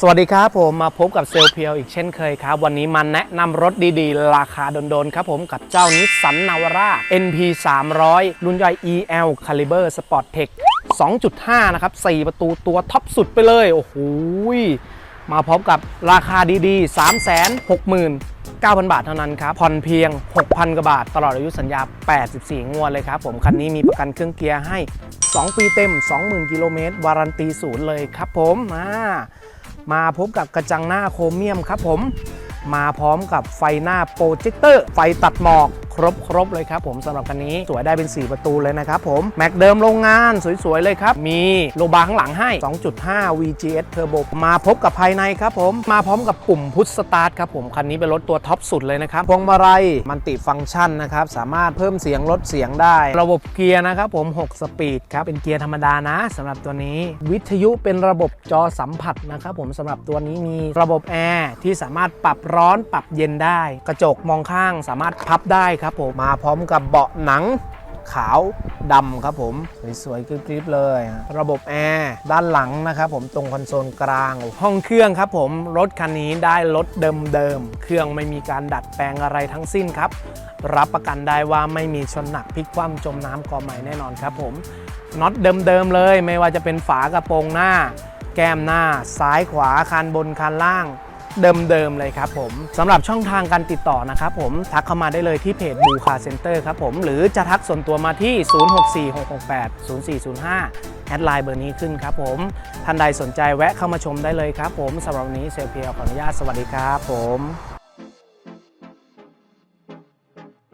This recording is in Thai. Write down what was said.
สวัสดีครับผมมาพบกับเซลเพียวอีกเช่นเคยครับ วันนี้มาแนะนำรถดีๆ ราคาโดนๆครับผมกับเจ้านิสสันนาวาร่า NP 300รุ่นย่อย EL Caliber Sport Tech 2.5 นะครับ 4 ประตูตัวท็อปสุดไปเลย โอ้โหมาพร้อมกับราคาดีๆ 3 6 9 0 0 0 บาทเท่านั้นครับ ผ่อนเพียง 6,000 กว่าบาท ตลอดอายุสัญญา 84 งวดเลยครับผม คันนี้มีประกันเครื่องเกียร์ให้ 2 ปีเต็ม 20,000 กิโลเมตรวารันตีศูนย์เลยครับผมมา มาพบกับกระจังหน้าโครเมียมครับผม มาพร้อมกับไฟหน้าโปรเจคเตอร์ ไฟตัดหมอก ครบครบเลยครับผมสำหรับคันนี้สวยได้เป็น 4 ประตูเลยนะครับผมแม็กเดิมโรงงานสวยๆเลยครับ มีโลบาร์ข้างหลังให้ 2.5 VGS Turbo มาพบกับภายในครับผมมาพร้อมกับปุ่มพุชสตาร์ทครับผมคันนี้เป็นรถตัวท็อปสุดเลยนะครับพวงมาลัยมันติฟังก์ชันนะครับสามารถเพิ่มเสียงลดเสียงได้ ระบบเกียร์นะครับผม 6 สปีดครับเป็นเกียร์ธรรมดานะสำหรับตัวนี้ วิทยุเป็นระบบจอสัมผัสนะครับผมสำหรับตัวนี้มีระบบแอร์ที่สามารถปรับร้อนปรับเย็นได้ กระจกมองข้างสามารถพับได้ครับครับผมมาพร้อมกับเบาะหนังขาวดำครับผมสวยๆกริบๆเลย ระบบแอร์ด้านหลังนะครับผมตรงคอนโซลกลาง ห้องเครื่องครับผมรถคันนี้ได้รถเดิมๆ เครื่องไม่มีการดัดแปลงอะไรทั้งสิ้นครับ รับประกันได้ว่าไม่มีชนหนักพลิกคว่ำจมน้ำก่อใหม่แน่นอนครับผมน็อตเดิมๆเลย ไม่ว่าจะเป็นฝากระโปรงหน้า แก้มหน้า ซ้ายขวาคันบนคันล่าง เดิมๆเลยครับผมสำหรับช่องทางการติดต่อนะครับผมทักเข้ามาได้เลยที่เพจบูคาเซ็นเตอร์ครับผมหรือจะทักส่วนตัวมาที่ 0646680405 แอดไลน์เบอร์นี้ขึ้นครับผมท่านใดสนใจแวะเข้ามาชมได้เลยครับผมสำหรับวันนี้เซลเพียวขออนุญาตสวัสดีครับผม